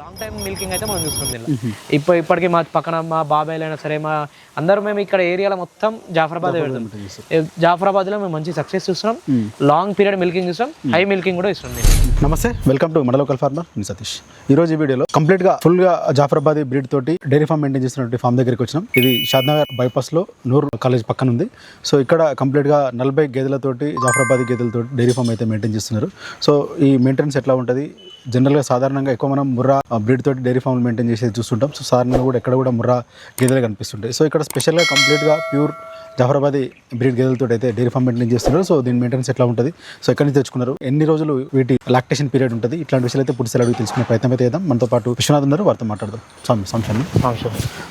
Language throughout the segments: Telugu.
లాంగ్ టైం మిల్కింగ్ అయితే మనం చూస్తుంది. ఇప్పుడు ఇప్పటికీ మా పక్కన మా బాబాయ్లు అయినా సరే మా అందరూ మేము ఇక్కడ ఏరియాలో మొత్తం జాఫరాబాద్ పెడతాం. ఏ- జాఫరాబాద్లో మేము మంచి సక్సెస్ చూస్తున్నాం. లాంగ్ పీరియడ్ మిల్కింగ్ చూస్తాం. హై మిల్కింగ్ కూడా ఇస్తుంది నమస్తే వెల్కమ్ టు మన లోకల్ ఫార్మర్ నేను సతీష్. ఈ రోజు ఈ వీడియోలో కంప్లీట్గా ఫుల్గా జాఫరాబాదీ బ్రీడ్ తోటి డైరీ ఫామ్ మెయింటైన్ చేస్తున్నటువంటి ఫామ్ దగ్గరికి వచ్చినాం. ఇది షాద్నగర్ బైపాస్లో నూరు కాలేజ్ పక్కన ఉంది. సో ఇక్కడ కంప్లీట్గా నలభై గేదెలతోటి జాఫరాబాదీ గేదెలతోటి డైరీ ఫామ్ అయితే మెయింటైన్ చేస్తున్నారు. సో ఈ మెయింటెనెన్స్ ఎట్లా ఉంటుంది? జనరల్గా సాధారణంగా ఎక్కువ మనం ముర్రా బ్రీడ్ తోటి డైరీ ఫామ్లు మెయింటైన్ చేసేది చూస్తుంటాం. సో సాధారణంగా కూడా ఎక్కడ కూడా ముర్రా గేదెలు కనిపిస్తుంటాయి. సో ఇక్కడ స్పెషల్గా కంప్లీట్గా ప్యూర్ జాఫరాబాదీ బ్రీడ్ గేదెలతో అయితే డైరీ ఫామ్ మెయింటైన్ చేస్తున్నారు. సో దీని మెయింటెనెన్స్ ఎట్లా ఉంటుంది? సో ఎక్కడి నుంచి తెచ్చుకున్నారు? ఎన్ని రోజులు వీటి లాక్టేషన్ పీరియడ్ ఉంటుంది? ఇట్లాంటి విషయాలు అయితే పూర్తి అడిగి తెలుసుకునే ప్రయత్నం అయితే చేద్దాం. మనతో పాటు విశ్వనాథ్ ఉన్నారు. వారితో మాట్లాడదాం. సం- సంశయం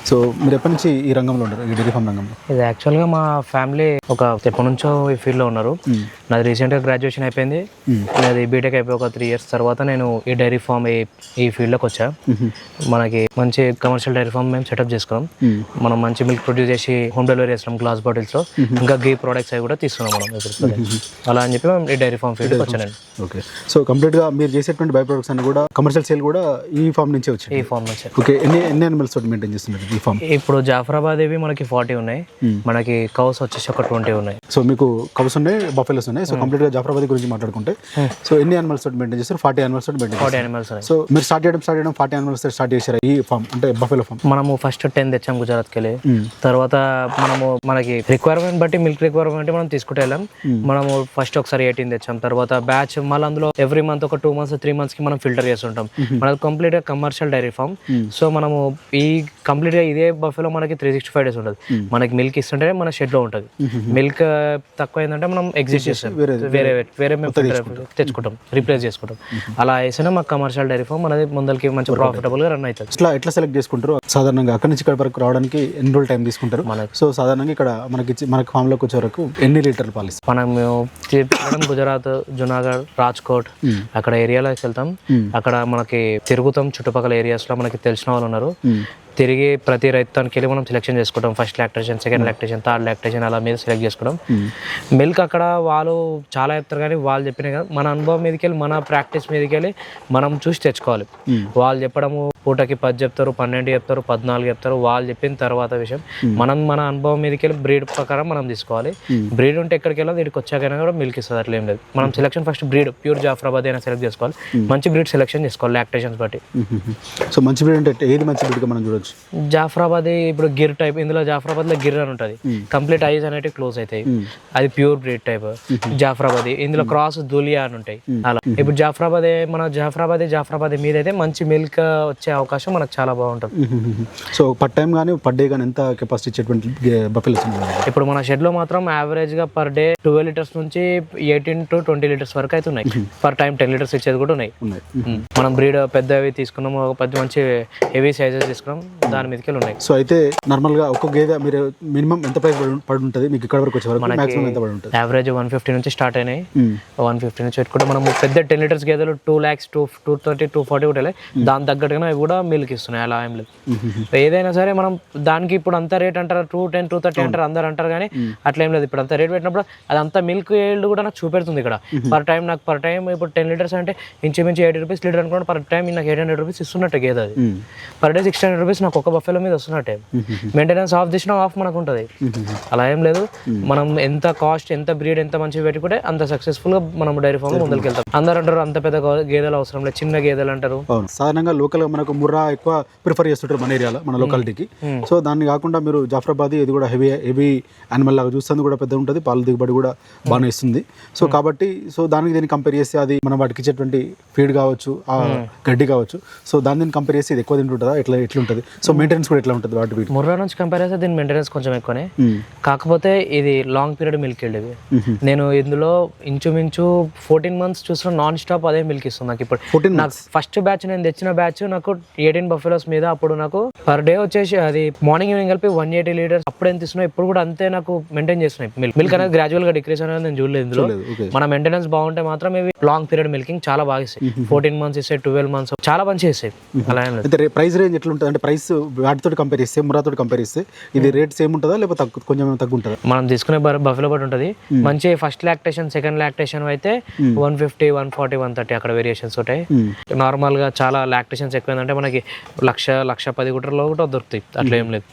సో మీరు ఎప్పటి నుంచి ఈ రంగంలో ఉన్నారు? ఈ డైరీ ఫామ్ రంగంలో? ఇది యాక్చువల్గా మా ఫ్యామిలీ ఒక ఎప్పటి నుంచో ఈ ఫీల్డ్లో ఉన్నారు. నాది రీసెంట్గా గ్రాడ్యుయేషన్ అయిపోయింది. నాది బీటెక్ అయిపోయి ఒక త్రీ ఇయర్స్ తర్వాత నేను ఈ డైరీ ఫామ్ ఈ ఫీల్డ్లోకి వచ్చా. మనకి మంచి కమర్షియల్ డైరీ ఫామ్ మేము సెటప్ చేసుకున్నాం. మనం మంచి మిల్క్ ప్రొడ్యూస్ చేసి హోమ్ డెలివరీ చేస్తున్నాం. గ్లాస్ బాటిల్స్లో ఇంకా గీ ప్రొడక్ట్స్ అవి కూడా తీస్తున్నాం మనం ఇప్పుడు అలా అని చెప్పి మేము ఈ డైరీ ఫామ్ ఫీల్డ్కి వచ్చానండి. ఓకే. సో కంప్లీట్గా మీరు చేసేటువంటి బై ప్రొడక్ట్స్ అన్ని కూడా కమర్షియల్ సేల్ కూడా ఈ ఫామ్ నుంచే ఈ వచ్చాయి ఫామ్ నుంచి. ఓకే. ఎన్ని ఎన్ని అనిమల్స్ తోటి మెయింటైన్ చేస్తున్నారు ఈ ఫామ్ ఇప్పుడు జాఫరాబాద్ ఇవి మనకి ఫార్టీ ఉన్నాయి. మనకి కౌస్ వచ్చేసి ఒక ట్వంటీ ఉన్నాయి. సో మీకు కౌస్ ఉన్నాయి బఫెలోస్ ఉన్నాయి. సో కంప్లీట్గా జాఫరాబాద్ గురించి మాట్లాడుకుంటే సో ఎన్ని అనిమల్స్ తోటి మెయింటైన్ చేస్తారు? ఫార్టీ అనిమల్స్ తోటి మెయింటైన్ ఫార్టీ అనిమల్స్ సో మీరు స్టార్ట్ చేయడం స్టార్ట్ చేయడం ఫార్టీ అనిమల్స్ స్టార్ట్ చేశారు ఈ ఫామ్ అంటే బఫెలో ఫామ్ మనము ఫస్ట్ టెన్ తెచ్చాం గుజరాత్కి వెళ్ళి. తర్వాత మనము మనకి రిక్వైర్మెంట్ బట్టి మిల్క్ రిక్వైర్మెంట్ మనం తీసుకుంటూ వెళ్ళాం. మనము ఫస్ట్ ఒకసారి ఎయిటీన్ తెచ్చాం. తర్వాత బ్యాచ్ మళ్ళీ అందులో ఎవ్రీ మంత్ ఒక టూ మంత్స్ త్రీ మంత్స్కి మనం ఫిల్టర్ చేస్తుంటాం. మనది కంప్లీట్గా కమర్షియల్ డైరీ ఫామ్ సో మనము ఈ కంప్లీట్గా ఇదే బఫేలో మనకి త్రీ సిక్స్టీ ఫైవ్ డేస్ ఉంటుంది మనకి మిల్క్ ఇస్తుంటే మన షెడ్లో ఉంటుంది. మిల్క్ తక్కువ ఏంటంటే మనం ఎగ్జిస్ట్ చేస్తాం. వేరే వేరే మేము తెచ్చుకుంటాం. రీప్లేస్ చేసుకుంటాం. అలా వేసినా మాకు కమర్షియల్ డైరీ ఫామ్ మనది ముందరికి మంచి ప్రాఫిటబుల్గా రన్ అవుతుంది. ఇట్లా ఎట్లా సెలెక్ట్ చేసుకుంటారు? సాధారణంగా అక్కడి నుంచి ఇక్కడ వరకు రావడానికి ఎన్ని రోజులు టైం తీసుకుంటారు? సో సాధారణంగా ఇక్కడ మనకి ఇచ్చి- మనకి ఫామ్లోకి వచ్చే వరకు ఎన్ని లీటర్లు పాలిస్తారు మనం తిరగడం గుజరాత్ జునాగఢ్ రాజ్కోట్ అక్కడ ఏరియాలోకి వెళ్తాం. అక్కడ మనకి తిరుగుతాం చుట్టుపక్కల ఏరియాస్లో మనకి తెలిసిన వాళ్ళు ఉన్నారు. తిరిగి ప్రతి రైతానికి వెళ్ళి మనం సెలెక్షన్ చేసుకుంటాం first lactation second lactation third lactation అలా మీద సెలెక్ట్ చేసుకుంటాం మిల్క్ అక్కడ వాళ్ళు చాలా చెప్తారు కానీ వాళ్ళు చెప్పిన కదా. మన అనుభవం మీదకి వెళ్ళి మన ప్రాక్టీస్ మీదకి వెళ్ళి మనం చూసి తెచ్చుకోవాలి. వాళ్ళు చెప్పడము పూటకి పది చెప్తారు పన్నెండు చెప్తారు పద్నాలుగు చెప్తారు వాళ్ళు చెప్పిన తర్వాత విషయం. మనం మన అనుభవం మీదకి వెళ్ళి బ్రీడ్ ప్రకారం మనం తీసుకోవాలి. బ్రీడ్ ఉంటే ఎక్కడికి వెళ్ళాలి వీటికి వచ్చాకైనా కూడా మిల్క్ ఇస్తుంది అట్లా ఏం లేదు. మనం selection first breed pure Jafarabad అయినా సెలెక్ట్ చేసుకోవాలి. మంచి బ్రీడ్ సెలెక్షన్ చేసుకోవాలి లాక్టేషన్స్ బట్టి. సో మంచి బ్రీడ్ అంటే ఏది మంచి బ్రీడ్గా మనం చూడొచ్చు? జాఫరాబాద్ ఇప్పుడు గిర్ టైప్ ఇందులో జాఫరాబాద్లో గిర్ అని ఉంటుంది. కంప్లీట్ ఐజ్ అనేవి క్లోజ్ అవుతాయి అది ప్యూర్ బ్రీడ్ టైప్. జాఫరాబాద్ ఇందులో క్రాస్ దులియా అని ఉంటాయి. అలా. ఇప్పుడు జాఫరాబాద్ మన జాఫరాబాద్ జాఫరాబాద్ మీద అయితే మంచి మిల్క్ వచ్చే అవకాశం మనకు చాలా బాగుంటుంది. సో పర్ టైం కానీ పర్ డే కానీ ఎంత కెపాసిటీ ఇచ్చేటువంటి బఫెలోస్ ఉన్నాయి ఇప్పుడు మన షెడ్లో మాత్రం యావరేజ్గా పర్ డే ట్వెల్వ్ లీటర్స్ నుంచి ఎయిటీన్ టు ట్వంటీ లీటర్స్ వరకు అయితే ఉన్నాయి. పర్ టైం టెన్ లీటర్స్ ఇచ్చేది కూడా ఉన్నాయి. మనం బ్రీడ్ పెద్దవి తీసుకున్నాము ఒక పెద్ద మంచి హెవీ సైజెస్ తీసుకున్నాం. దాని మీదకి ఉన్నాయి. సో అయితే నార్మల్గా ఒక్క గేదె మీరు మినిమం ఎంత ప్రైస్ పడి ఉంటుంది మీకు ఇక్కడ వరకు వచ్చే వరకు మాక్సిమం ఎంత పడి ఉంటుంది యావరేజ్ వన్ ఫిఫ్టీ నుంచి స్టార్ట్ అయినాయి. వన్ ఫిఫ్టీ నుంచి పెట్టుకుంటే మనం పెద్ద టెన్ లీటర్స్ గేదెలు two lakhs two two thirty two forty కూడా దాని తగ్గట్టుగానే అవి కూడా మిల్క్ ఇస్తున్నాయి. అలా ఏం లేదు. ఏదైనా సరే మనం దానికి ఇప్పుడు అంత రేట్ అంటారు? టూ టెన్ టూ థర్టీ అంటారు? అందరు అంటారు కానీ అట్లా ఏం లేదు. ఇప్పుడు అంత రేట్ పెట్టినప్పుడు అది అంత మిల్క్ ఏల్డ్ కూడా నాకు చూపెడుతుంది ఇక్కడ. పర్ టైం నాకు పర్ టైం ఇప్పుడు టెన్ లీటర్స్ అంటే ఇంచుమించు ఎయిటీ రూపీస్ లీటర్ అనుకోండి పర్ టైం నాకు ఎయిట్ హండ్రెడ్ రూపీస్ ఇస్తున్నట్టే గేదె అది. Per day six hundred rupees నాకు ఒక బఫెలో మీద వస్తున్నట్టే మెయింటెనెన్స్ ఆఫ్ చేసినా ఆఫ్ మనకు ఉంటుంది అలా ఏం లేదు. మనం ఎంత కాస్ట్ ఎంత బ్రీడ్ ఎంత మంచిగా పెట్టుకుంటే అంత సక్సెస్ఫుల్గా మనం డైరీ ఫామ్ ముందుకు వెళ్తాం. అందరు అంటారు అంత పెద్ద గా- గేదెలు అవసరం లేదు చిన్న గేదెలు అంటారు. సాధారణంగా లోకల్ మనకు ముర్రా ఎక్కువ ప్రిఫర్ చేస్తుంటారు మన ఏరియాలో మన లొకాలిటీకి సో దాన్ని కాకుండా మీరు జాఫరాబాద్ ఇది కూడా హెవీ హెవీ యానిమల్ లాగా చూస్తుంది కూడా పెద్ద ఉంటుంది. పాల దిగుబడి కూడా బాగానే ఇస్తుంది. సో కాబట్టి సో దానికి దీన్ని కంపేర్ చేస్తే అది మనం వాటికి ఇచ్చేటువంటి ఫీడ్ కావచ్చు ఆ గడ్డి కావచ్చు. సో దాని దీన్ని కంపేర్ చేస్తే ఇది ఎక్కువ తింటుంటుందా ఎట్లా ఎట్లుంటుంది? సో మెయింటెనెన్స్ కూడా ఎట్లా ఉంటుంది వాటి వీటి ముర్రా నుంచి కంపేర్ చేస్తే దీని మెయింటెనెన్స్ కొంచెం ఎక్కువనే. కాకపోతే ఇది లాంగ్ పీరియడ్ మిల్క్ ఇవి నేను ఇందులో ఇంచుమించు ఫోర్టీన్ మంత్స్ చూసిన నాన్ స్టాప్ అదే మిల్క్ ఇస్తుంది నాకు ఇప్పుడు. ఫోర్టీన్ నాకు ఫస్ట్ బ్యాచ్ నేను తెచ్చిన బ్యాచ్ నాకు ఎయిటీన్ బఫెలోస్ మీద అప్పుడు నాకు పర్ డే వచ్చేసి అది మార్నింగ్ ఈవినింగ్ కలిపి వన్ ఎయిటీ లీటర్స్ అప్పుడు ఎంత ఇస్తున్నాయి ఇప్పుడు కూడా అంతే నాకు మెయింటైన్ చేస్తున్నాయి మిల్క్ మిల్క్ అనేది గ్రాడ్యువల్గా డిక్రీస్ అనేది నేను చూడలేదు ఇందులో. మన మెయింటెనెన్స్ బాగుంటే మాత్రం ఇవి లాంగ్ పీరియడ్ మిల్కింగ్ చాలా బాగా ఇస్తాయి. ఫోర్టీన్ మంత్స్ ఇస్తాయి ట్వెల్వ్ మంత్స్ చాలా మంచిగా ఇస్తాయి. అలా లేదు. అయితే ప్రైస్ రేంజ్ ఎట్లా ఉంటుంది అంటే ప్రైస్ వాటితో కంపేర్ చేస్తే మురాతో కంపేర్ చేస్తే ఇది రేట్ సేమ్ ఉంటుందా లేకపోతే తగ్గు కొంచెం ఏమైనా తగ్గు ఉంటుందా మనం తీసుకునే బఫెలో బట్టి ఉంటుంది. మంచి ఫస్ట్ లాక్టేషన్ సెకండ్ లాక్టేషన్ అయితే one fifty one forty one thirty అక్కడ వేరియేషన్స్ ఉంటాయి. నార్మల్గా చాలా లాక్టేషన్స్ ఎక్కువైందంటే మనకి లక్ష లక్ష పది గుటర్లో కూడా దొరుకుతాయి. అట్లా ఏం లేదు.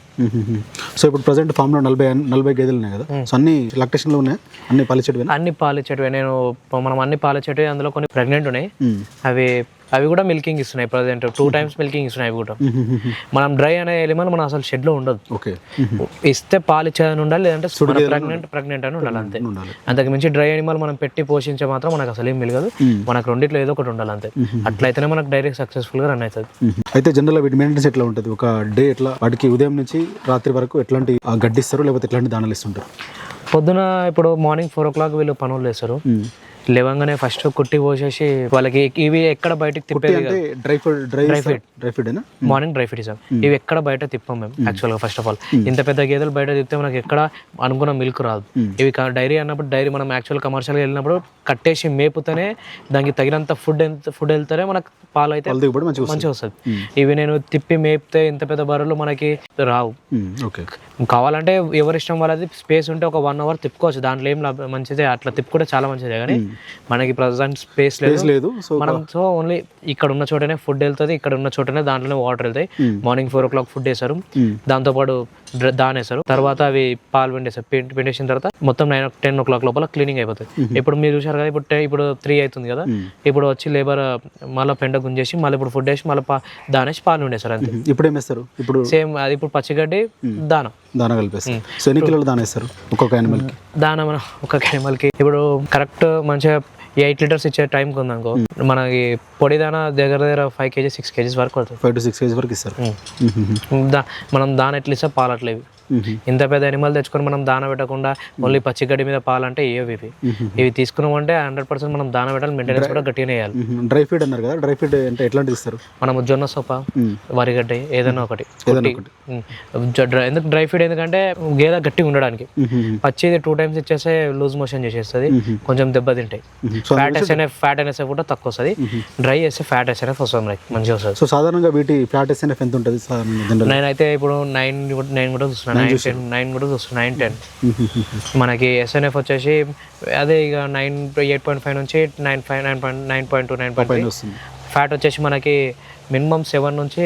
సో ఇప్పుడు ప్రజెంట్ ఫామ్లో నలభై నలభై గేదెలు ఉన్నాయి కదా. సో అన్ని లక్టేషన్లో ఉన్నాయి? అన్ని పలిచెట్టు అన్ని పాలిచ్చేటివి నేను మనం అన్ని పాలిచ్చేటివి అందులో కొన్ని ప్రెగ్నెంట్ ఉన్నాయి. అవి అవి కూడా మిల్కింగ్ ఇస్తున్నాయి ప్రజెంట్. టూ టైమ్స్ మిల్కింగ్ ఇస్తున్నాయి అవి కూడా. మనం డ్రై అనే ఎలిమల్ మనం అసలు షెడ్లో ఉండదు. ఓకే. ఇస్తే పాలు ఇచ్చేదని ఉండాలి లేదంటే ప్రెగ్నెంట్ ప్రెగ్నెంట్ అని ఉండాలి అంతే. అంతకు మించి డ్రై అనిమల్ మనం పెట్టి పోషించే మాత్రం మనకు అసలు ఏం మిలగదు మనకు రెండిట్లో ఏదో ఒకటి ఉండాలి అంతే. అట్లయితేనే మనకు డైరెక్ట్ సక్సెస్ఫుల్గా రన్ అవుతుంది. అయితే జనరల్ వీటి మెయింటెనెన్స్ ఎట్లా ఉంటుంది? ఒక డే ఎట్లా? వాటికి ఉదయం నుంచి రాత్రి వరకు ఎట్లాంటి ఆ, గడ్డి ఇస్తారు లేకపోతే ఎట్లాంటి దానాలు ఇస్తుంటారు? పొద్దున ఇప్పుడు మార్నింగ్ ఫోర్ ఓ క్లాక్ వీళ్ళు పనులు చేస్తారు. లేవంగానే ఫస్ట్ కుట్టి పోసేసి వాళ్ళకి ఇవి ఎక్కడ బయటకు తిప్పేది dry food dry food dry food morning dry feed ఇస్తాం ఇవి ఎక్కడ బయట తిప్పాం మేము యాక్చువల్గా ఫస్ట్ ఆఫ్ ఆల్ ఇంత పెద్ద గేదెలు బయట తిప్పితే మనకి ఎక్కడ అనుకున్న మిల్క్ రాదు. ఇవి డైరీ అన్నప్పుడు డైరీ మనం యాక్చువల్ కమర్షియల్ వెళ్ళినప్పుడు కట్టేసి మేపుతూనే దానికి తగినంత ఫుడ్ ఎంత ఫుడ్ వెళ్తేనే మనకు పాలు అయితే మంచిగా వస్తుంది. ఇవి నేను తిప్పి మేపితే ఇంత పెద్ద బర్రెలు మనకి రావు. ఓకే. కావాలంటే ఎవరి ఇష్టం వాళ్ళది స్పేస్ ఉంటే ఒక వన్ అవర్ తిప్పుకోవచ్చు. దాంట్లో ఏం మంచిదే అట్లా తిప్పుకుంటే చాలా మంచిదే. కానీ మనకి ప్రజెంట్ స్పేస్ లేదు. మనం సో ఓన్లీ ఇక్కడ ఉన్న చోటనే ఫుడ్ వెళ్తుంది ఇక్కడ ఉన్న చోటనే దాంట్లోనే వాటర్ వెళ్తాయి morning four o'clock food వేస్తారు దాంతో పాటు డ్ర- దాని వేస్తారు తర్వాత అవి పాలు పిండేస్తారు. పిండి పిండేసిన తర్వాత మొత్తం నైన్ టెన్ ఓ క్లాక్ లోపల క్లీనింగ్ అయిపోతుంది. ఇప్పుడు మీరు చూసారు కదా ఇప్పుడు ఇప్పుడు త్రీ అవుతుంది కదా. ఇప్పుడు వచ్చి లేబర్ మళ్ళీ పెండ గుంజేసి మళ్ళీ ఇప్పుడు ఫుడ్ వేసి మళ్ళీ దానేసి పాలు ఉండేస్తారు అంతే. ఇప్పుడు ఏం వేస్తారు? ఇప్పుడు సేమ్ అది ఇప్పుడు పచ్చిగడ్డి దానం. దాన కలిపేస్తారు. సో ఎన్ని కిలోలు దాన వేస్తారు ఒక్కొక్క యానిమల్కి దాన మనం ఒక కెనిమల్కి ఇప్పుడు కరెక్ట్ మంచిగా ఎయిట్ లీటర్స్ ఇచ్చే టైంకి ఉందనుకో మనకి పొడి దాన దగ్గర దగ్గర ఫైవ్ కేజీ సిక్స్ కేజీస్ వరకు ఫైవ్ టు సిక్స్ కేజీ వరకు ఇస్తారు. మనం దాన ఎట్లా ఇస్తే పాలు అట్లా ఇవి. ఇంత పెద్ద అనిమల్ తెచ్చుకొని మనం దాన పెట్టకుండా ఓన్లీ పచ్చిగడ్డి మీద పాలు అంటే ఏవి ఇవి? ఇవి తీసుకున్నామంటే హండ్రెడ్ పర్సెంట్ మనం దాన పెట్టాలి మెయింటెనెన్స్ కూడా గట్టిగానే వేయాలి డ్రై ఫీడ్ అన్నారు కదా డ్రై ఫీడ్ అంటే ఎట్లాంటిది ఇస్తారు? మనం జొన్న సొప్ప వరిగడ్డ ఏదైనా ఒకటి ఎందుకు డ్రై ఫీడ్ ఎందుకంటే గేదె గట్టిగా ఉండడానికి. పచ్చిది టూ టైమ్స్ ఇచ్చేస్తే లూజ్ మోషన్ చేసేస్తుంది కొంచెం దెబ్బ తింటాయి. ఫ్యాట్ ఎస్ఎన్ఎఫ్ ఫ్యాట్ ఎన్ఎస్ఎఫ్ కూడా తక్కువ వస్తుంది. డ్రై చేస్తే ఫ్యాట్ ఎస్ఎన్ఎఫ్ వస్తుంది మంచిగా వస్తుంది. సో సాధారణంగా వీటి ఫ్లాట్ ఎస్ఎన్ఎఫ్ ఎంత ఉంటుంది నేనైతే ఇప్పుడు నైన్ నైన్ కూడా చూస్తున్నాను నైన్ టెన్ నైన్ కూడా చూస్తున్నాను నైన్ టెన్ మనకి ఎస్ఎన్ఎఫ్ వచ్చేసి అదే ఇక నైన్ ఎయిట్ పాయింట్ ఫైవ్ నుంచి nine five nine point nine point two nine point వస్తుంది. ఫ్యాట్ వచ్చేసి మనకి మినిమం సెవెన్ నుంచి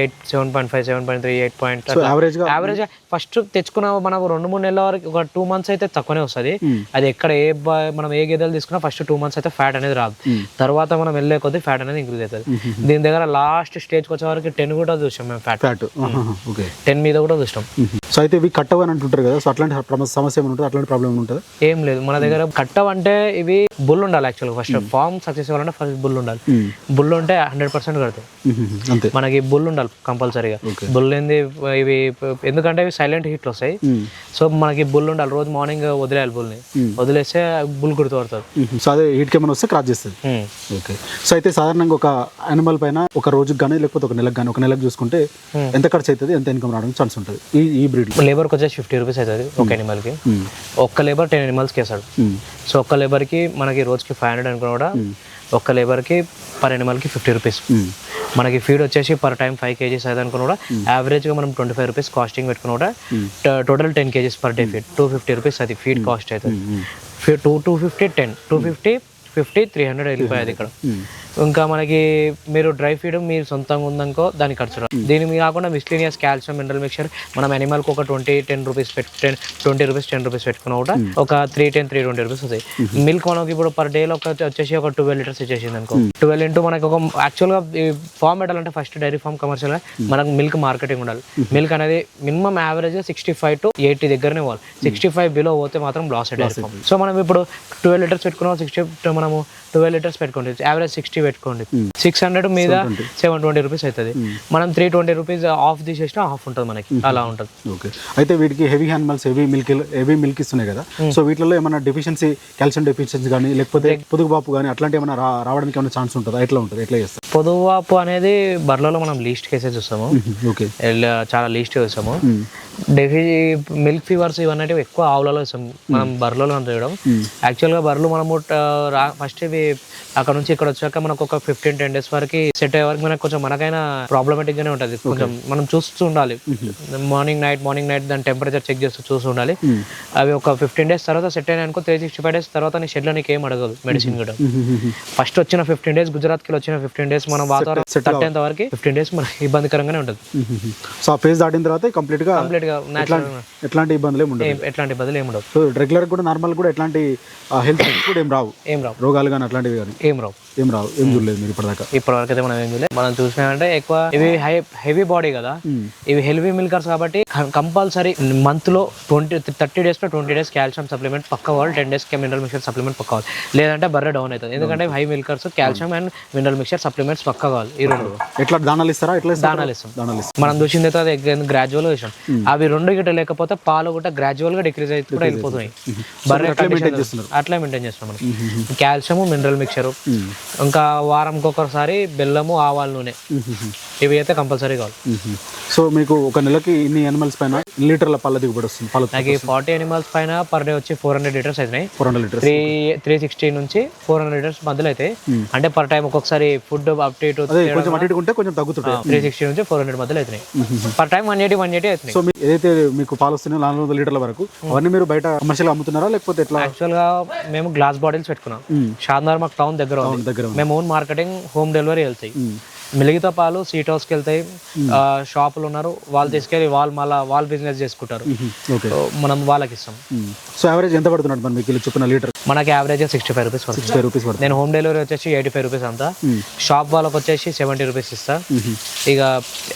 eight seven point five seven point three eight point so యావరేజ్గా యావరేజ్ ఫస్ట్ తెచ్చుకున్న మనకు రెండు మూడు నెలల వరకు ఒక టూ మంత్స్ అయితే తక్కువనే వస్తుంది. అది ఎక్కడ ఏ మనం ఏ గేదెలు తీసుకున్నా ఫస్ట్ టూ మంత్స్ అయితే ఫ్యాట్ అనేది రాదు. తర్వాత మనం వెళ్ళే కొద్దీ ఫ్యాట్ అనేది ఇంక్రీజ్ అవుతుంది. దీని దగ్గర లాస్ట్ స్టేజ్కి వచ్చే వరకు టెన్ కూడా చూసాం మేము ఫ్యాట్. ఫ్యాట్. ఓకే. టెన్ మీద కూడా చూసాం. సో అయితే ఇవి కట్టవు అని అంటుంటారు కదా సో అట్లాంటి సమస్య ఉంటుంది? అట్లాంటి ప్రాబ్లం ఉంటుందా? ఏం లేదు. మన దగ్గర కట్టం అంటే ఇవి బుల్ ఉండాలి యాక్చువల్గా ఫస్ట్ ఫామ్ సక్సెస్ అవ్వాలంటే ఫస్ట్ బుల్ ఉండాలి. బుల్ ఉంటే హండ్రెడ్ పర్సెంట్ కడతాయి అంతే. మనకి బుల్ ఉండాలి కంపల్సరీగా. బుల్ ఏంది ఇవి ఎందుకంటే ఇవి సైలెంట్ హీట్లు వస్తాయి. సో మనకి బుల్ ఉండాలి రోజు మార్నింగ్ వదిలేయాలి బుల్ని. వదిలేస్తే బుల్ గుర్తుపడుతుంది. సో అదే హీట్కి ఏమైనా వస్తే క్రాస్ చేస్తుంది. ఓకే. సో అయితే సాధారణంగా ఒక యానిమల్ పైన ఒక రోజుకి కానీ లేకపోతే ఒక నెలకు కానీ ఒక నెలకు చూసుకుంటే ఎంత ఖర్చు అవుతుంది ఎంత ఇన్కమ్ రావడానికి ఛాన్స్ ఉంటుంది? ఈ ఈ బ్రీడ్ లేబర్కి వచ్చేసి ఫిఫ్టీ రూపీస్ అవుతుంది ఒక ఎనిమల్కి ఒక్క లేబర్ టెన్ ఎనిమల్స్కి వేస్తాడు. సో ఒక్క లేబర్కి మనకి రోజుకి ఫైవ్ హండ్రెడ్ అనుకున్నా కూడా ఒక్క లేబర్కి పర్ ఎనిమల్కి ఫిఫ్టీ రూపీస్ మనకి ఫీడ్ వచ్చేసి పర్ టైం ఫైవ్ కేజీస్ అయితే అనుకున్నా కూడా యావరేజ్గా మనం ట్వంటీ ఫైవ్ రూపీస్ కాస్టింగ్ పెట్టుకున్నా కూడా total ten kgs per day feed two fifty rupees అది ఫీడ్ కాస్ట్ అవుతుంది two two fifty ten two fifty fifty three hundred వెళ్ళిపోయేది ఇక్కడ. ఇంకా మనకి మీరు డ్రై ఫీడ్ మీరు సొంతంగా ఉందనుకో దానికి ఖర్చు దీని మీద కాకుండా మిస్లీనియస్ కాల్షియం మినరల్ మిక్చర్ మనం అనిమల్కి ఒక ట్వంటీ టెన్ రూపీస్ పెట్టి ten twenty rupees ten rupees పెట్టుకున్నా కూడా ఒక three ten three twenty rupees వస్తాయి. మిల్క్ మనకి ఇప్పుడు పర్ డేలో ఒక వచ్చేసి ఒక ట్వెల్వ్ లీటర్స్ ఇచ్చేసింది అనుకో. ట్వెల్వ్ ఇంటూ మనకి ఒక యాక్చువల్గా ఫామ్ పెట్టాలంటే ఫస్ట్ డైరీ ఫామ్ కమర్షియల్గా మనకు మిల్క్ మార్కెటింగ్ ఉండాలి. మిల్క్ అనేది minimum average sixty five to eighty దగ్గరనే ఇవ్వాలి సిక్స్టీ ఫైవ్ బిలో పోతే మాత్రం లాస్ డైరీ ఫామ్. సో మనం ఇప్పుడు ట్వెల్వ్ లీటర్స్ పెట్టుకున్నాం సిక్స్టీ మనము ట్వెల్వ్ లీటర్స్ పెట్టుకోండి. యావరేజ్ సిక్స్టీ పెట్టుకోండి. సిక్స్ హండ్రెడ్ మీద సెవెన్ ట్వంటీ రూపీస్ అవుతుంది మనం త్రీ ట్వంటీ రూపీస్ ఆఫ్ తీసేసినా ఆఫ్ ఉంటుంది మనకి. అలా ఉంటుంది. ఓకే అయితే వీటికి heavy animals heavy milk heavy milk ఇస్తున్నాయి కదా. సో వీటిలో ఏమైనా డెఫిషియన్సీ కాల్షియం డెఫిషియన్సీ కానీ లేకపోతే పొదుగు బాపు కానీ అట్లాంటి ఏమైనా రావడానికి ఏమైనా ఛాన్స్ ఉంటుందా? ఎట్లా ఉంటుంది? ఎట్లా చేస్తారు? పొదువాపు అనేది బర్రెలలో మనం లీస్ట్ కేసెస్ చూస్తాము. ఓకే ఎల్ల- చాలా లీస్ట్ చూస్తాము. డెఫి మిల్క్ ఫీవర్స్ ఇవన్నీ ఎక్కువ ఆవులలో ఇస్తాం మనం బర్రెలలో అంత చూడడం యాక్చువల్గా బర్రెలు మనము ఫస్ట్ ఇవి అక్కడ నుంచి ఇక్కడ వచ్చాక మనకు ఒక ఫిఫ్టీన్ టెన్ డేస్ వరకు సెట్ అయ్యే వరకు మనకు కొంచెం మనకైనా ప్రాబ్లమేటిక్ గానే ఉంటుంది. కొంచెం మనం చూస్తూ ఉండాలి. మార్నింగ్ నైట్ మార్నింగ్ నైట్ దాని టెంపరేచర్ చెక్ చేస్తూ చూస్తూ ఉండాలి. అవి ఒక ఫిఫ్టీన్ డేస్ తర్వాత సెట్ అయినా అనుకో త్రీ సిక్స్టీ ఫైవ్ డేస్ తర్వాత నీ షెడ్లో నీకు ఏం అడగదు మెడిసిన్ కూడా. ఫస్ట్ వచ్చిన ఫిఫ్టీన్ డేస్ గుజరాత్కి వచ్చిన ఫిఫ్టీన్ డేస్ మన వాతావరణం set తట్టేంత వరకు ఫిఫ్టీన్ డేస్ మనకి ఇబ్బందికరంగానే ఉంటుంది. సో ఆ ఫేజ్ దాటిన తర్వాత కంప్లీట్గా కంప్లీట్ ఎట్లాంటి ఇబ్బందులు ఏమి ఉండవు ఎట్లాంటి ఇబ్బందులు ఏమి ఉండవు. సో రెగ్యులర్ కూడా నార్మల్ కూడా ఎట్లాంటి హెల్త్ కూడా ఏం రావు. ఏం రావు. రోగాలు కానీ అట్లాంటివి కానీ ఏం రావు. ఏం రావు. ఏం చూడలేదు మీరు ఇప్పటిదాకా. ఇప్పటి వరకు అయితే మనం ఏం చూడలేదు. మనం చూసినామంటే ఎక్కువ ఇవి హై హెవీ బాడీ కదా. ఇవి హెవీ మిల్కర్స్ కాబట్టి కంపల్సరీ మంత్లో ట్వంటీ థర్టీ డేస్లో ట్వంటీ డేస్ కాల్షియం సప్లిమెంట్ పక్క కావాలి. టెన్ డేస్కి మినరల్ మిక్చర్ సప్లిమెంట్ పక్క కావాలి. లేదంటే బర్రె డౌన్ అవుతుంది. ఎందుకంటే high milkers calcium and mineral mixture supplements పక్క కావాలి ఈ రెండు. ఎట్లా దానాలు ఇస్తారా? ఎట్లా దానాలు ఇస్తాం. దానాలు ఇస్తాం మనం చూసింది అయితే గ్రాడ్యువల్ ఇస్తాం అవి రెండు గిట్ట లేకపోతే పాలు కూడా గ్రాడ్యువల్గా డిక్రీజ్ అయితే కూడా వెళ్ళిపోతున్నాయి. బర్రె అట్లా మెయింటైన్ చేస్తున్నాం మనం. కాల్షియం మినరల్ మిక్చర్ ఇంకా వారంకి ఒకసారి బెల్లము ఆవాల నూనె. ఇవి అయితే కంపల్సరీ కావాలి. సో మీకు ఒక నెలకి ఇన్ని అనిమల్స్ పైన లీటర్ల పాల దిగుబడి వస్తుంది? పాల నాకు ఫార్టీ అనిమల్స్ పైన పర్ డే వచ్చి ఫోర్ హండ్రెడ్ లీటర్స్ అవుతున్నాయి. Four hundred litres. Three three sixty నుంచి ఫోర్ హండ్రెడ్ లీటర్స్ మధ్యలో అయితే అంటే పర్ టైం ఒక్కొక్కసారి ఫుడ్ అప్డేట్ కొంచెం అటు కొంచెం తగ్గుతుంటాయి. త్రీ సిక్స్టీ నుంచి ఫోర్ హండ్రెడ్ మధ్యలో అవుతున్నాయి. Per time one eighty one eighty అవుతున్నాయి. ఏదైతే మీకు పాలు వస్తున్నాయో నాలుగు వందల లీటర్ల వరకు అవన్నీ మీరు బయట కమర్షియల్ అమ్ముతున్నారా? లేకపోతే ఎట్లా? యాక్చువల్గా మేము గ్లాస్ బాటిల్స్ పెట్టుకున్నాం. షాద్నగర్ మాకు టౌన్ దగ్గర ఉంది. దగ్గర. మేము ఓన్ మార్కెటింగ్ హోమ్ డెలివరీ వెళ్తాయి. మిగతా పాలు సీట్ హౌస్కి వెళ్తాయి షాపులు ఉన్నారు. వాళ్ళు తీసుకెళ్ళి వాళ్ళు మళ్ళీ వాళ్ళు బిజినెస్ చేసుకుంటారు. మనం వాళ్ళకి ఇస్తాం సో యావరేజ్ ఎంత పడుతున్నాడు మరి మీకు చెప్పిన లీటర్? మనకి యావరేజ్ సిక్స్టీ ఫైవ్ రూపీస్ పడుతుంది. సిక్స్ ఫైవ్ రూపీస్ నేను హోమ్ డెలివరీ వచ్చేసి ఎయిటీ ఫైవ్ రూపీస్ అంతా షాప్ వాళ్ళకి వచ్చేసి సెవెంటీ రూపీస్ ఇస్తా. ఇక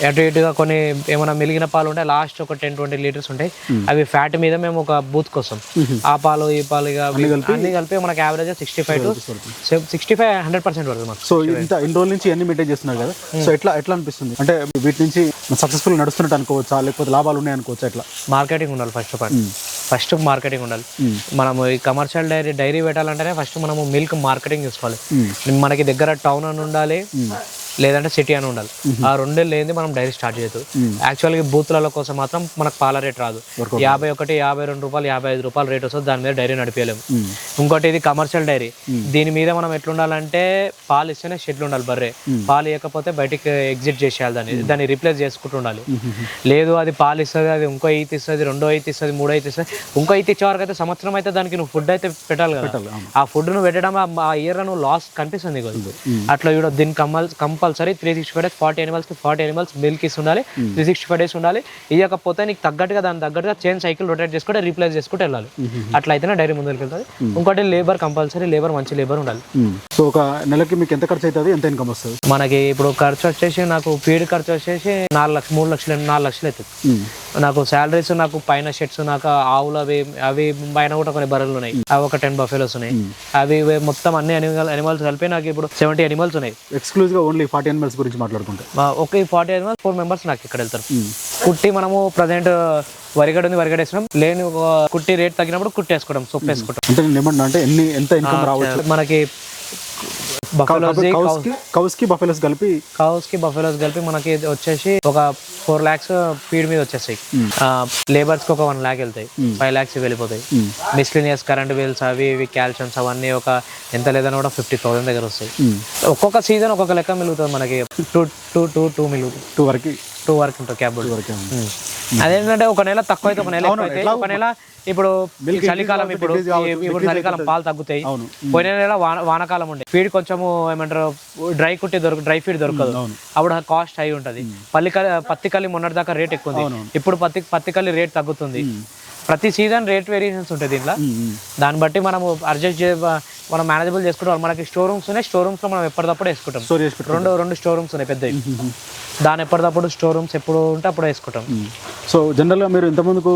అటు ఇటుగా కొన్ని ఏమైనా మిగిలిన పాలు ఉంటాయి లాస్ట్ ఒక టెన్ ట్వంటీ లీటర్స్ ఉంటాయి. అవి ఫ్యాట్ మీద మేము ఒక బూత్ కోసం. ఆ పాలు ఈ పాలు ఇక అన్ని కలిపి మనకి average sixty five to sixty five hundred percent పడుతుంది సో ఇంత ఇన్ని రోజుల నుంచి అన్ని మెయింటైన్ చేస్తున్నారు కదా? సో ఎట్లా ఎట్లా అనిపిస్తుంది? అంటే వీటి నుంచి సక్సెస్ఫుల్ నడుస్తున్నట్టు అనుకోవచ్చా? లేకపోతే లాభాలు ఉన్నాయి అనుకోవచ్చా? ఎట్లా? మార్కెటింగ్ ఉండాలి first of all first marketing ఉండాలి. మనము ఈ కమర్షియల్ డైరీ డైరీ పెట్టాలంటేనే ఫస్ట్ మనము మిల్క్ మార్కెటింగ్ చూసుకోవాలి. మనకి దగ్గర టౌన్ అని ఉండాలి. లేదంటే సిటీ అని ఉండాలి. ఆ రెండే లేనిది మనం డైరీ స్టార్ట్ చేయదు యాక్చువల్గా బూత్ల కోసం మాత్రం మనకు పాల రేట్ రాదు. యాభై ఒకటి యాభై రెండు రూపాయలు యాభై ఐదు రూపాయలు రేట్ వస్తుంది. దాని మీద డైరీ నడిపేయలేము. ఇంకోటి ఇది కమర్షియల్ డైరీ దీని మీద మనం ఎట్లుండాలంటే పాలు ఇస్తేనే షెడ్లు ఉండాలి బర్రె. పాలు ఇవ్వకపోతే బయటికి ఎగ్జిట్ చేసేయాలి దాన్ని. దాన్ని రీప్లేస్ చేసుకుంటూ ఉండాలి. లేదు అది పాలు ఇస్తుంది అది ఇంకో ఈత ఇస్తుంది రెండో ఈత ఇస్తుంది మూడో ఈత ఇస్తుంది. ఇంకో ఈత ఇచ్చే వరకు అయితే సంవత్సరం అయితే దానికి నువ్వు ఫుడ్ అయితే పెట్టాలి కదా. ఆ ఫుడ్ నువ్వు పెట్టడం ఆ- ఇయర్ నువ్వు లాస్ కనిపిస్తుంది అట్లా చూడ దీని కంపల్ compulsory three sixty five days forty అనిమల్స్కి forty animals milk ఇస్తు ఉండాలి. త్రీ సిక్స్టీ ఫైవ్ డేస్ ఉండాలి. ఇవ్వకపోతే నీకు తగ్గట్టుగా దాని తగ్గట్టుగా చైన్ సైకిల్ రొటేట్ చేసుకుంటే రీప్లేస్ చేసుకుంటే వెళ్ళాలి. అట్లా అయితేనే డైరీ ముందుకు వెళ్తుంది. ఇంకోటి లేబర్ కంపల్సరీ లేబర్ మంచి లేబర్ ఉండాలి. సో ఒక నెలకి మీకు ఎంత ఖర్చు అవుతుంది ఎంత ఇన్కమ్ వస్తుంది? మనకి ఇప్పుడు ఖర్చు వచ్చేసి నాకు ఫీడ్ ఖర్చు వచ్చేసి నాలుగు లక్షలు మూడు లక్షలు నాలుగు లక్షలు అవుతుంది. నాకు శాలరీస్ నాకు పైన షెట్స్ నాకు ఆవులు అవి అవి పైన కూడా కొన్ని బర్రెలు ఉన్నాయి. అవి ఒక టెన్ బఫెలోస్ ఉన్నాయి. అవి ఇవి మొత్తం అన్ని అనిమల్ అనిమల్స్ కలిపి నాకు ఇప్పుడు సెవెంటీ అనిమల్స్ ఉన్నాయి. ఎక్స్క్లూజివ్గా ఓన్లీ ఫార్టీ అనిమల్స్ గురించి మాట్లాడుకుంటే. ఒక ఫార్టీ అనిమల్స్ ఫోర్ మెంబర్స్ నాకు ఇక్కడ వెళ్తారు. కుట్టి మనము ప్రజెంట్ వరిగడ ఉంది వరిగడ వేసినాం లేని కుట్టి రేట్ తగ్గినప్పుడు కుట్టి వేసుకోవడం సొప్పు వేసుకోవడం అంటే ఎన్ని ఎంత ఇన్కమ్ రావచ్చు? మనకి కౌస్కి బఫెలోస్ కలిపి కౌస్కి బఫెలోస్ కలిపి మనకి వచ్చేసి ఒక ఫోర్ లాక్స్ ఫీడ్ మీద వచ్చేస్తాయి. లేబర్స్కి ఒక వన్ లాక్ వెళ్తాయి. ఫైవ్ లాక్స్ వెళ్ళిపోతాయి. మిస్లీనియస్ కరెంట్ బిల్స్ అవి ఇవి క్యాల్షియమ్స్ అవన్నీ ఒక ఎంత లేదన్నా కూడా ఫిఫ్టీ థౌసండ్ దగ్గర వస్తాయి. ఒక్కొక్క సీజన్ ఒక్కొక్క లెక్క మిలుగుతుంది మనకి. టూ టూ టూ టూ మిలుగుతుంది టూ వరకు? టూ వరకు ఉంటుంది క్యాబ్. అదేంటంటే ఒక నెల తక్కువ అయితే ఒక నెల ఒక నెల ఇప్పుడు చలికాలం ఇప్పుడు ఇప్పుడు చలికాలం పాలు తగ్గుతాయి. పోయిన నెల వాన వానకాలం ఉండే. ఫీడ్ కొంచెము ఏమంటారు డ్రై కుట్టి దొరక డ్రై ఫీడ్ దొరకదు. అప్పుడు కాస్ట్ హై ఉంటది. పత్తి కల్లి మొన్నటి దాకా రేట్ ఎక్కువ ఉంది ఇప్పుడు పత్తి పత్తి కల్లి రేట్ తగ్గుతుంది. ప్రతి సీజన్ రేట్ వేరియేషన్స్ ఉంటాయి దీంట్లో. దాన్ని బట్టి మనము అడ్జస్ట్ చే మనం మేనేజబుల్ చేసుకుంటాం. మనకి స్టోర్ రూమ్స్ ఉన్నాయి. స్టోర్ రూమ్స్లో మనం ఎప్పటికప్పుడు వేసుకుంటాం. రెండు రెండు స్టోర్ రూమ్స్ ఉన్నాయి పెద్దవి. దాని ఎప్పటికప్పుడు స్టోర్ రూమ్స్ ఎప్పుడు ఉంటే అప్పుడు వేసుకుంటాం. సో జనరల్గా మీరు ఇంతకుముందుకు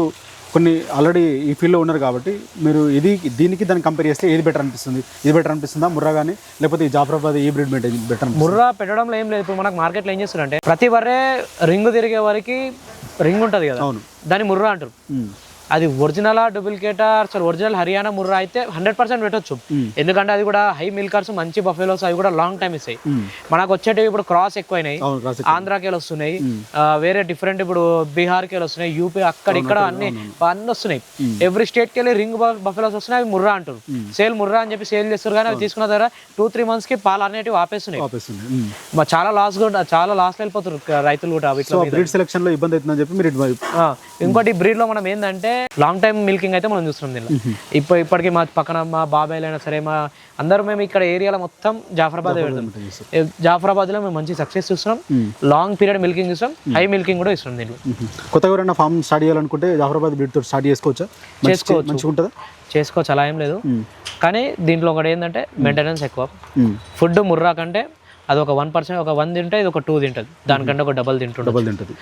కొన్ని ఆల్రెడీ ఈ ఫీల్డ్లో ఉన్నారు కాబట్టి మీరు ఇది దీనికి దాన్ని కంపేర్ చేస్తే ఏది బెటర్ అనిపిస్తుంది? ఇది బెటర్ అనిపిస్తుందా? ముర్రా కానీ లేకపోతే ఈ జాఫరాబాద్ ఈ బ్రీడ్ బెటర్ ముర్రా పెట్టడంలో ఏం లేదు. ఇప్పుడు మనకు మార్కెట్లో ఏం చేస్తారంటే ప్రతి బర్రె రింగ్ తిరిగే వరకు రింగ్ ఉంటుంది కదా. అవును. దాన్ని ముర్రా అంటారు. అది ఒరిజినల్ డూప్లికేటా అసలు ఒరిజినల్ హర్యానా ముర్రా అయితే హండ్రెడ్ పర్సెంట్ పెట్టొచ్చు. ఎందుకంటే అది కూడా హై మిల్కర్స్ మంచి బఫెలోస్ అవి కూడా లాంగ్ టైం ఇస్తాయి. మనకు వచ్చేటివి ఇప్పుడు క్రాస్ ఎక్కువైనాయి. అవును రాసి ఆంధ్రాకి వస్తున్నాయి. ఆ, వేరే డిఫరెంట్ ఇప్పుడు బీహార్కి వస్తున్నాయి. యూపీ అక్కడ ఇక్కడ అన్ని అన్ని వస్తున్నాయి. ఎవ్రీ స్టేట్కి వెళ్ళి రింగ్ బఫెలోస్ వస్తున్నాయి అవి ముర్రా అంటారు సేల్ ముర్రా అని చెప్పి సేల్ చేస్తారు కానీ అవి తీసుకున్న దగ్గర టూ త్రీ మంత్స్కి పాలు అనేటివి ఆపేస్తున్నాయి. చాలా లాస్ కూడా చాలా లాస్ వెళ్ళిపోతారు రైతులు కూడా సెలెక్షన్లో ఇబ్బంది అవుతుందని చెప్పి మీరు ఇంకోటి బ్రీడ్లో మనం ఏంటంటే లాంగ్ టైం మిల్కింగ్ అయితే మనం చూస్తున్నాం దీనిలో. ఇప్పుడు ఇప్పటికి మా పక్కన మా బాబాయ్లు అయినా సరే మా అందరూ మేము ఇక్కడ ఏరియాలో మొత్తం జాఫరాబాద్ పెడతాం. ఏ- జాఫరాబాద్లో మేము మంచి సక్సెస్ చూస్తున్నాం. లాంగ్ పీరియడ్ మిల్కింగ్ చూస్తాం హై మిల్కింగ్ కూడా ఇస్తున్నాం దీంట్లో ఉమ్. కొత్తగా ఎవరైనా ఫామ్ స్టార్ట్ చేయాలనుకుంటే జాఫరాబాద్ బ్రీడ్ తోటి స్టార్ట్ చేసుకోవచ్చా? చేసుకోవచ్చు. మంచిగా ఉంటుందా చేసుకోవచ్చు అలా ఏం లేదు. కానీ దీంట్లో ఒకటి ఏంటంటే మెయింటెనెన్స్ ఎక్కువ. ఫుడ్ ముర్రా కంటే అది ఒక వన్ పర్సెంట్ ఒక వన్ తింటే ఇది ఒక టూ తింటుంది. దానికంటే ఒక డబల్ తింటుండదు డబల్ తింటుంది.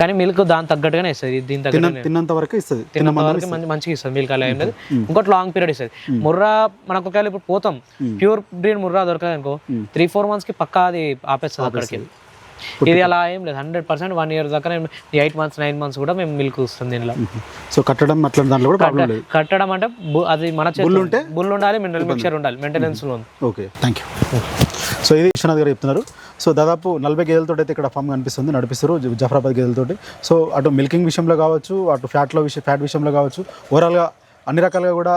కానీ మిల్క్ దాని తగ్గట్టుగానే ఇస్తుంది. దీని తగ్గట్టు తిన్న- తిన్నంత వరకు ఇస్తుంది. తిన్నంత వరకు మంచి మంచిగా ఇస్తుంది. మిల్క్ అలా ఏం లేదు. ఇంకోటి లాంగ్ పీరియడ్ ఇస్తుంది. ముర్రా మనకు ఒకవేళ ఇప్పుడు పోతాం. ప్యూర్ బ్రీడ్ ముర్రా దొరకదు అనుకో త్రీ ఫోర్ మంత్స్కి పక్కా అది ఆపేస్తుంది అక్కడికి. ఇది అలా ఏం లేదు. హండ్రెడ్ పర్సెంట్ వన్ ఇయర్ దాకా ఎయిట్ మంత్స్ నైన్ మంత్స్ కూడా మేము మిల్క్ ఇస్తుంది దీనిలో. సో కట్టడం అట్లా దాంట్లో కూడా ప్రాబ్లం లేదు. కట్టడం అంటే అది మన చేతిలో ఉంది. బుల్ ఉండాలి మినరల్ మిక్చర్ ఉండాలి. మెయింటెనెన్స్లో ఓకే థ్యాంక్ యూ సో ఇది విశ్వనాథ్ గారు చెప్తున్నారు. సో దాదాపు నలభై గేదెలతో అయితే ఇక్కడ ఫామ్ కనిపిస్తుంది నడిపిస్తారు జఫరాబాద్ గేదెలతోటి సో అటు మిల్కింగ్ విషయంలో కావచ్చు అటు ఫ్యాట్లో విషయం ఫ్యాట్ విషయంలో కావచ్చు ఓవరాల్గా అన్ని రకాలుగా కూడా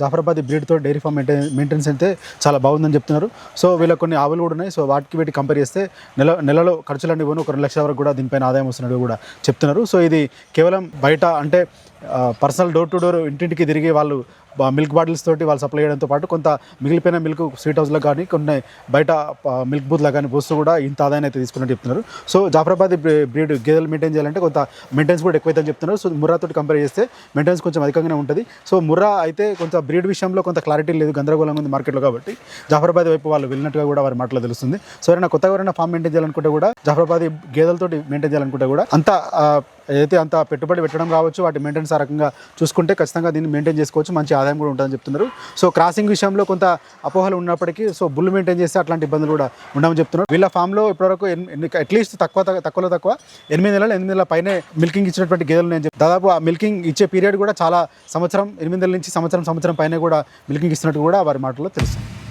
జాఫరాబాద్ బ్రీడ్తో డైరీ ఫామ్ మెయింటైన్ మెయింటెనెన్స్ అయితే చాలా బాగుందని చెప్తున్నారు. సో వీళ్ళకి కొన్ని ఆవులు కూడా ఉన్నాయి. సో వాటికి వీటికి కంపేర్ చేస్తే నెల నెలలో ఖర్చులన్నీ పోను ఒక రెండు లక్షల వరకు కూడా దీనిపైన ఆదాయం వస్తున్నట్టు కూడా చెప్తున్నారు. సో ఇది కేవలం బయట అంటే పర్సనల్ డోర్ టు డోర్ ఇంటింటికి తిరిగి వాళ్ళు మిల్క్ బాటిల్స్ తోటి వాళ్ళు సప్లై చేయడంతో పాటు కొంత మిగిలిపోయిన మిల్క్ స్వీట్ హౌస్లో కానీ కొన్ని బయట మిల్క్ బూత్లో కానీ పోస్తూ కూడా ఇంత ఆదాయం అయితే తీసుకున్నట్టు చెప్తున్నారు. సో జాఫరాబాద్ బ్రీడ్ గేదెలు మెయింటైన్ చేయాలంటే కొంత మెయింటెన్స్ కూడా ఎక్కువైతే చెప్తున్నారు. సో ముర్రా తోటి కంపేర్ చేస్తే మెయింటెన్స్ కొంచెం అధికంగానే ఉంటుంది. సో ముర్రా అయితే కొంత బ్రీడ్ విషయంలో కొంత క్లారిటీ లేదు గందరగోళంగా ఉంది మార్కెట్లో కాబట్టి జాఫరాబాద్ వైపు వాళ్ళు వెళ్ళినట్టుగా కూడా వారి మాటలో తెలుస్తుంది. సో ఎవరైనా కొత్తగా ఎవరైనా ఫామ్ మెయింటైన్ చేయాలనుకుంటే కూడా జాఫరాబాద్ గేదెలతోటి మెయింటైన్ చేయాలనుకుంటే కూడా అంత ఏదైతే అంత పెట్టుబడి పెట్టడం కావచ్చు వాటి మెయింటెనెన్స్ ఆ రకంగా చూసుకుంటే ఖచ్చితంగా దీన్ని మెయింటైన్ చేసుకోవచ్చు. మంచి ఆదాయం కూడా ఉంటుందని చెప్తున్నారు. సో క్రాసింగ్ విషయంలో కొంత అపోహలు ఉన్నప్పటికీ సో బుల్ మెయింటైన్ చేస్తే అట్లాంటి ఇబ్బందులు కూడా ఉండమని చెప్తున్నారు. వీళ్ళ ఫామ్లో ఇప్పటివరకు అట్లీస్ట్ తక్కువ తక్కువలో తక్కువ ఎనిమిది నెలలు ఎనిమిది నెలల పైనే మిల్కింగ్ ఇచ్చినటువంటి గేదెలు నేను చెప్ దాదాపు ఆ మిల్కింగ్ ఇచ్చే పీరియడ్ కూడా చాలా సంవత్సరం ఎనిమిది నెలల నుంచి సంవత్సరం సంవత్సరం పైన కూడా మిల్కింగ్ ఇస్తున్నట్టు కూడా వారి మాటల్లో తెలుస్తుంది.